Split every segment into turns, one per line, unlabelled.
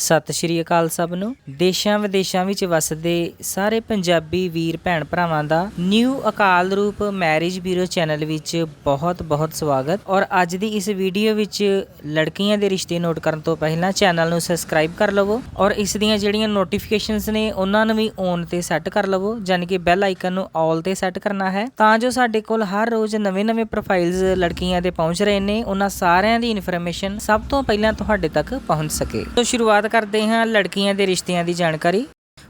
ਸਤਿ ਸ਼੍ਰੀ ਅਕਾਲ ਸਭ ਨੂੰ। ਦੇਸ਼ਾਂ ਵਿਦੇਸ਼ਾਂ ਵਿੱਚ ਵਸਦੇ ਸਾਰੇ ਪੰਜਾਬੀ ਵੀਰ ਭੈਣ ਭਰਾਵਾਂ ਦਾ ਨਿਊ ਅਕਾਲ ਰੂਪ ਮੈਰਿਜ ਬਿਊਰੋ ਚੈਨਲ ਵਿੱਚ ਬਹੁਤ-ਬਹੁਤ ਸਵਾਗਤ। ਔਰ ਅੱਜ ਦੀ ਇਸ ਵੀਡੀਓ ਵਿੱਚ ਲੜਕੀਆਂ ਦੇ ਰਿਸ਼ਤੇ ਨੋਟ ਕਰਨ ਤੋਂ ਪਹਿਲਾਂ ਚੈਨਲ ਨੂੰ ਸਬਸਕ੍ਰਾਈਬ ਕਰ ਲਵੋ ਔਰ ਇਸ ਦੀਆਂ ਜਿਹੜੀਆਂ ਨੋਟੀਫਿਕੇਸ਼ਨਸ ਨੇ, ਉਹਨਾਂ ਨੂੰ ਵੀ ਔਨ ਤੇ ਸੈੱਟ ਕਰ ਲਵੋ ਯਾਨੀ ਕਿ ਬੈਲ ਆਈਕਨ ਨੂੰ ਆਲ ਤੇ ਸੈੱਟ ਕਰਨਾ ਹੈ। ਤਾਂ ਜੋ ਸਾਡੇ ਕੋਲ ਹਰ ਰੋਜ਼ ਨਵੇਂ-ਨਵੇਂ ਪ੍ਰੋਫਾਈਲਸ ਲੜਕੀਆਂ ਦੇ ਪਹੁੰਚ ਰਹੇ ਨੇ, ਉਹਨਾਂ ਸਾਰਿਆਂ ਦੀ ਇਨਫੋਰਮੇਸ਼ਨ ਸਭ ਤੋਂ ਪਹਿਲਾਂ ਤੁਹਾਡੇ ਤੱਕ ਪਹੁੰਚ ਸਕੇ। ਤੋਂ ਸ਼ੁਰੂਆਤ ਕਰਦੇ ਹਾਂ ਲੜਕੀਆਂ ਦੇ ਰਿਸ਼ਤਿਆਂ ਦੀ ਜਾਣਕਾਰੀ।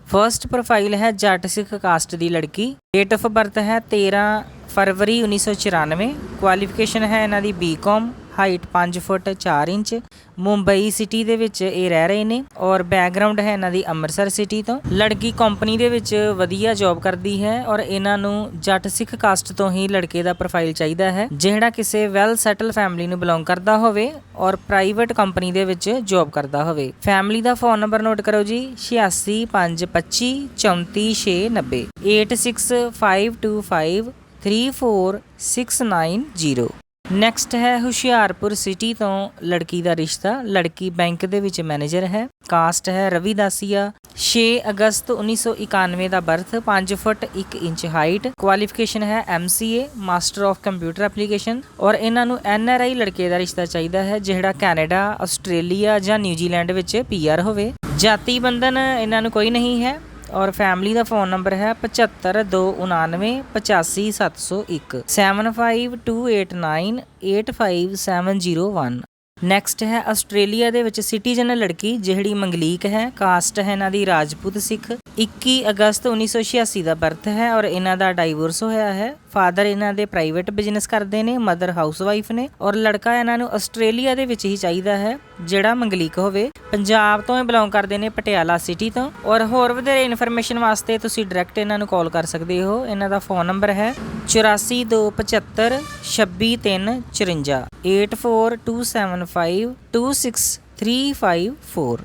ਫਰਸਟ ਪ੍ਰੋਫਾਈਲ ਹੈ ਜੱਟ ਸਿੱਖ ਕਾਸਟ ਦੀ ਲੜਕੀ। ਡੇਟ ਆਫ ਬਰਥ ਹੈ 13 ਫਰਵਰੀ 1994 ਕੁਆਲੀਫਿਕੇਸ਼ਨ ਹੈ ਇਹਨਾਂ ਦੀ BCom height 5 foot 4 inch, Mumbai city ਦੇ ਵਿੱਚ ਇਹ ਰਹਿ ਰਹੇ ਨੇ ਔਰ ਬੈਕਗ੍ਰਾਉਂਡ ਹੈ ਇਹਨਾਂ ਦੀ ਅੰਮ੍ਰਿਤਸਰ ਸਿਟੀ ਤੋਂ। ਲੜਕੀ ਕੰਪਨੀ ਦੇ ਵਿੱਚ ਵਧੀਆ ਜੌਬ ਕਰਦੀ ਹੈ ਔਰ ਇਹਨਾਂ ਨੂੰ ਜੱਟ ਸਿੱਖ ਕਾਸਟ ਤੋਂ ਹੀ ਲੜਕੇ ਦਾ ਪ੍ਰੋਫਾਈਲ ਚਾਹੀਦਾ ਹੈ, ਜਿਹੜਾ ਕਿਸੇ ਵੈਲ ਸੈਟਲ ਫੈਮਿਲੀ ਨੂੰ ਬਿਲੋਂਗ ਕਰਦਾ ਹੋਵੇ ਔਰ ਪ੍ਰਾਈਵੇਟ ਕੰਪਨੀ ਦੇ ਵਿੱਚ ਜੌਬ ਕਰਦਾ ਹੋਵੇ। ਫੈਮਿਲੀ ਦਾ ਫੋਨ ਨੰਬਰ ਨੋਟ ਕਰੋ ਜੀ 8652 34690 86525 34690 ਨੈਕਸਟ ਹੈ ਹੁਸ਼ਿਆਰਪੁਰ ਸਿਟੀ ਤੋਂ ਲੜਕੀ ਦਾ ਰਿਸ਼ਤਾ। ਲੜਕੀ ਬੈਂਕ ਦੇ ਵਿੱਚ ਮੈਨੇਜਰ ਹੈ। ਕਾਸਟ ਹੈ ਰਵਿਦਾਸੀਆ 6 ਅਗਸਤ 1991 ਦਾ birth 5 foot 1 inch height qualification ਹੈ MCA master of computer application ਔਰ ਇਹਨਾਂ ਨੂੰ NRI ਲੜਕੇ ਦਾ ਰਿਸ਼ਤਾ ਚਾਹੀਦਾ ਹੈ, ਜਿਹੜਾ ਕੈਨੇਡਾ, ਆਸਟ੍ਰੇਲੀਆ ਜਾਂ ਨਿਊਜ਼ੀਲੈਂਡ ਵਿੱਚ PR ਹੋਵੇ। ਜਾਤੀ ਬੰਧਨ ਇਹਨਾਂ ਨੂੰ ਕੋਈ ਨਹੀਂ ਹੈ। ਔਰ ਫੈਮਿਲੀ ਦਾ ਫੋਨ ਨੰਬਰ ਹੈ 752998 85701 7528985701 ਨੈਕਸਟ ਹੈ ਆਸਟ੍ਰੇਲੀਆ ਦੇ ਵਿੱਚ ਸਿਟੀਜ਼ਨ ਲੜਕੀ, ਜਿਹੜੀ ਮੰਗਲੀਕ ਹੈ ਕਾਸਟ ਹੈ, ਇਹਨਾਂ ਦੀ ਰਾਜਪੂਤ ਸਿੱਖ। 21 ਅਗਸਤ 1986 ਦਾ ਬਰਥ ਹੈ ਔਰ ਇਹਨਾਂ ਦਾ ਡਾਈਵੋਰਸ ਹੋਇਆ ਹੈ। ਫਾਦਰ ਇਹਨਾਂ ਦੇ ਪ੍ਰਾਈਵੇਟ ਬਿਜ਼ਨਸ ਕਰਦੇ ਨੇ, ਮਦਰ ਹਾਊਸਵਾਈਫ ਨੇ ਔਰ ਲੜਕਾ ਇਹਨਾਂ ਨੂੰ ਆਸਟ੍ਰੇਲੀਆ ਦੇ ਵਿੱਚ ਹੀ ਚਾਹੀਦਾ ਹੈ, ਜਿਹੜਾ ਮੰਗਲੀਕ ਹੋਵੇ। ਪੰਜਾਬ ਤੋਂ ਇਹ ਬਿਲੋਂਗ ਕਰਦੇ ਨੇ ਪਟਿਆਲਾ ਸਿਟੀ ਤੋਂ ਔਰ ਹੋਰ ਵਧੇਰੇ ਇਨਫੋਰਮੇਸ਼ਨ ਵਾਸਤੇ ਤੁਸੀਂ ਡਾਇਰੈਕਟ ਇਹਨਾਂ ਨੂੰ ਕਾਲ ਕਰ ਸਕਦੇ ਹੋ। ਇਹਨਾਂ ਦਾ ਫੋਨ ਨੰਬਰ ਹੈ 8425 26354 84275 26354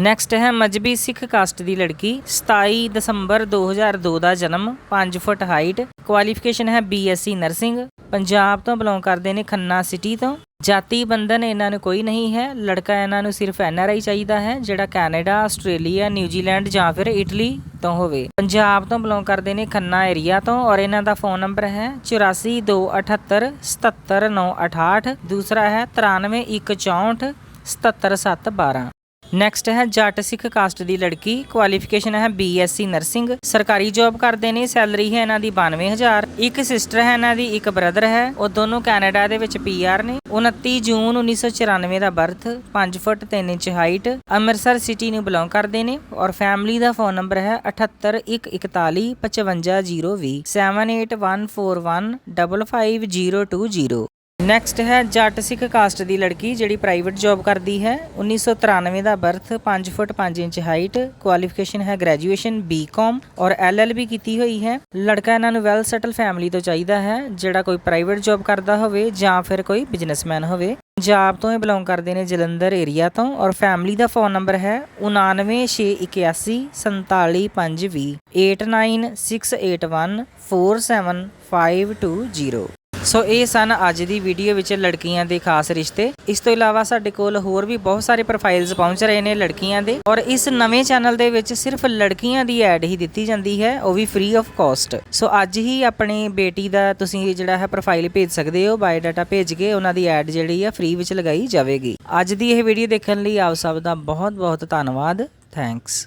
ਨੈਕਸਟ ਹੈ ਮਜਬੀ ਸਿੱਖ ਕਾਸਟ ਦੀ ਲੜਕੀ 27 ਦਸੰਬਰ 2002 ਦਾ ਜਨਮ 5 ਫੁੱਟ ਹਾਈਟ ਕੁਆਲੀਫਿਕੇਸ਼ਨ ਹੈ ਬੀਐਸਸੀ ਨਰਸਿੰਗ ਪੰਜਾਬ ਤੋਂ ਬਿਲੋਂਗ ਕਰਦੇ ਨੇ ਖੰਨਾ ਸਿਟੀ ਤੋਂ। ਜਾਤੀ ਬੰਧਨ ਇਹਨਾਂ ਨੂੰ ਕੋਈ ਨਹੀਂ ਹੈ, ਲੜਕਾ ਇਹਨਾਂ ਨੂੰ ਸਿਰਫ ਐਨਆਰਆਈ ਚਾਹੀਦਾ ਹੈ, ਜਿਹੜਾ ਕੈਨੇਡਾ, ਆਸਟ੍ਰੇਲੀਆ ਨਿਊਜ਼ੀਲੈਂਡ ਜਾਂ ਫਿਰ ਇਟਲੀ ਤੋਂ ਹੋਵੇ। ਪੰਜਾਬ ਤੋਂ ਬਿਲੋਂਗ ਕਰਦੇ ਨੇ ਖੰਨਾ ਏਰੀਆ ਤੋਂ ਔਰ ਇਹਨਾਂ ਦਾ ਫੋਨ ਨੰਬਰ ਹੈ 8428 77968 ਦੂਸਰਾ ਹੈ 9314 77712 ਨੈਕਸਟ ਹੈ ਜੱਟ ਸਿੱਖ ਕਾਸਟ ਦੀ ਲੜਕੀ। ਕੁਆਲੀਫਿਕੇਸ਼ਨ ਹੈ ਬੀਐਸਸੀ ਨਰਸਿੰਗ ਸਰਕਾਰੀ ਜੌਬ ਕਰਦੇ ਨੇ ਸੈਲਰੀ ਹੈ ਇਹਨਾਂ ਦੀ 92000 ਇੱਕ ਸਿਸਟਰ ਹੈ ਇਹਨਾਂ ਦੀ, ਇੱਕ ਬ੍ਰਦਰ ਹੈ। ਉਹ ਦੋਨੋਂ ਕੈਨੇਡਾ ਦੇ ਵਿੱਚ ਪੀਆਰ ਨੇ। 29 ਜੂਨ 1994 ਦਾ birth 5 foot 3 inch height Amritsar city ਨੂੰ ਬਿਲੋਂਗ ਕਰਦੇ ਨੇ। ਔਰ ਫੈਮਿਲੀ ਦਾ ਫੋਨ ਨੰਬਰ ਹੈ 7814 55020 7814155020 ਨੈਕਸਟ ਹੈ, ਜੱਟ ਸਿੱਖ ਕਾਸਟ ਦੀ ਲੜਕੀ ਜਿਹੜੀ ਪ੍ਰਾਈਵੇਟ ਜੌਬ ਕਰਦੀ ਹੈ। 1993 ਦਾ birth 5 foot 5 inch height qualification ਹੈ ਗ੍ਰੈਜੂਏਸ਼ਨ ਬੀਕਾਮ ਔਰ ਐਲਐਲਬੀ ਕੀਤੀ ਹੋਈ ਹੈ। ਲੜਕਾ ਇਹਨਾਂ ਨੂੰ ਵੈਲ ਸੈਟਲ ਫੈਮਿਲੀ ਤੋਂ ਚਾਹੀਦਾ ਹੈ, ਜਿਹੜਾ ਕੋਈ ਪ੍ਰਾਈਵੇਟ ਜੌਬ ਕਰਦਾ ਹੋਵੇ ਜਾਂ ਫਿਰ ਕੋਈ ਬਿਜ਼ਨਸਮੈਨ ਹੋਵੇ। ਪੰਜਾਬ ਤੋਂ ਇਹ ਬਿਲੋਂਗ ਕਰਦੇ ਨੇ ਜਲੰਧਰ ਏਰੀਆ ਤੋਂ ਔਰ ਫੈਮਿਲੀ ਦਾ ਫੋਨ ਨੰਬਰ ਹੈ 99681 47520 89681 47520 ਸੋ ਇਹ ਸਨ ਅੱਜ ਦੀ ਵੀਡੀਓ ਵਿੱਚ ਲੜਕੀਆਂ ਦੇ ਖਾਸ ਰਿਸ਼ਤੇ। ਇਸ ਤੋਂ ਇਲਾਵਾ ਸਾਡੇ ਕੋਲ ਹੋਰ ਵੀ ਬਹੁਤ ਸਾਰੇ ਪ੍ਰੋਫਾਈਲਸ ਪਹੁੰਚ ਰਹੇ ਨੇ ਲੜਕੀਆਂ ਦੇ। ਔਰ ਇਸ ਨਵੇਂ ਚੈਨਲ ਦੇ ਵਿੱਚ ਸਿਰਫ ਲੜਕੀਆਂ ਦੀ ਐਡ ਹੀ ਦਿੱਤੀ ਜਾਂਦੀ ਹੈ, ਉਹ ਵੀ ਫ੍ਰੀ ਆਫ ਕਾਸਟ ਸੋ ਅੱਜ ਹੀ ਆਪਣੀ ਬੇਟੀ ਦਾ ਤੁਸੀਂ ਜਿਹੜਾ ਹੈ ਪ੍ਰੋਫਾਈਲ ਭੇਜ ਸਕਦੇ ਹੋ ਬਾਇਓਡਾਟਾ ਭੇਜ ਕੇ ਉਹਨਾਂ ਦੀ ਐਡ ਜਿਹੜੀ ਆ ਫ੍ਰੀ ਵਿੱਚ ਲਗਾਈ ਜਾਵੇਗੀ। ਅੱਜ ਦੀ ਇਹ ਵੀਡੀਓ ਦੇਖਣ ਲਈ ਆਪ ਸਭ ਦਾ ਬਹੁਤ ਬਹੁਤ ਧੰਨਵਾਦ। ਥੈਂਕਸ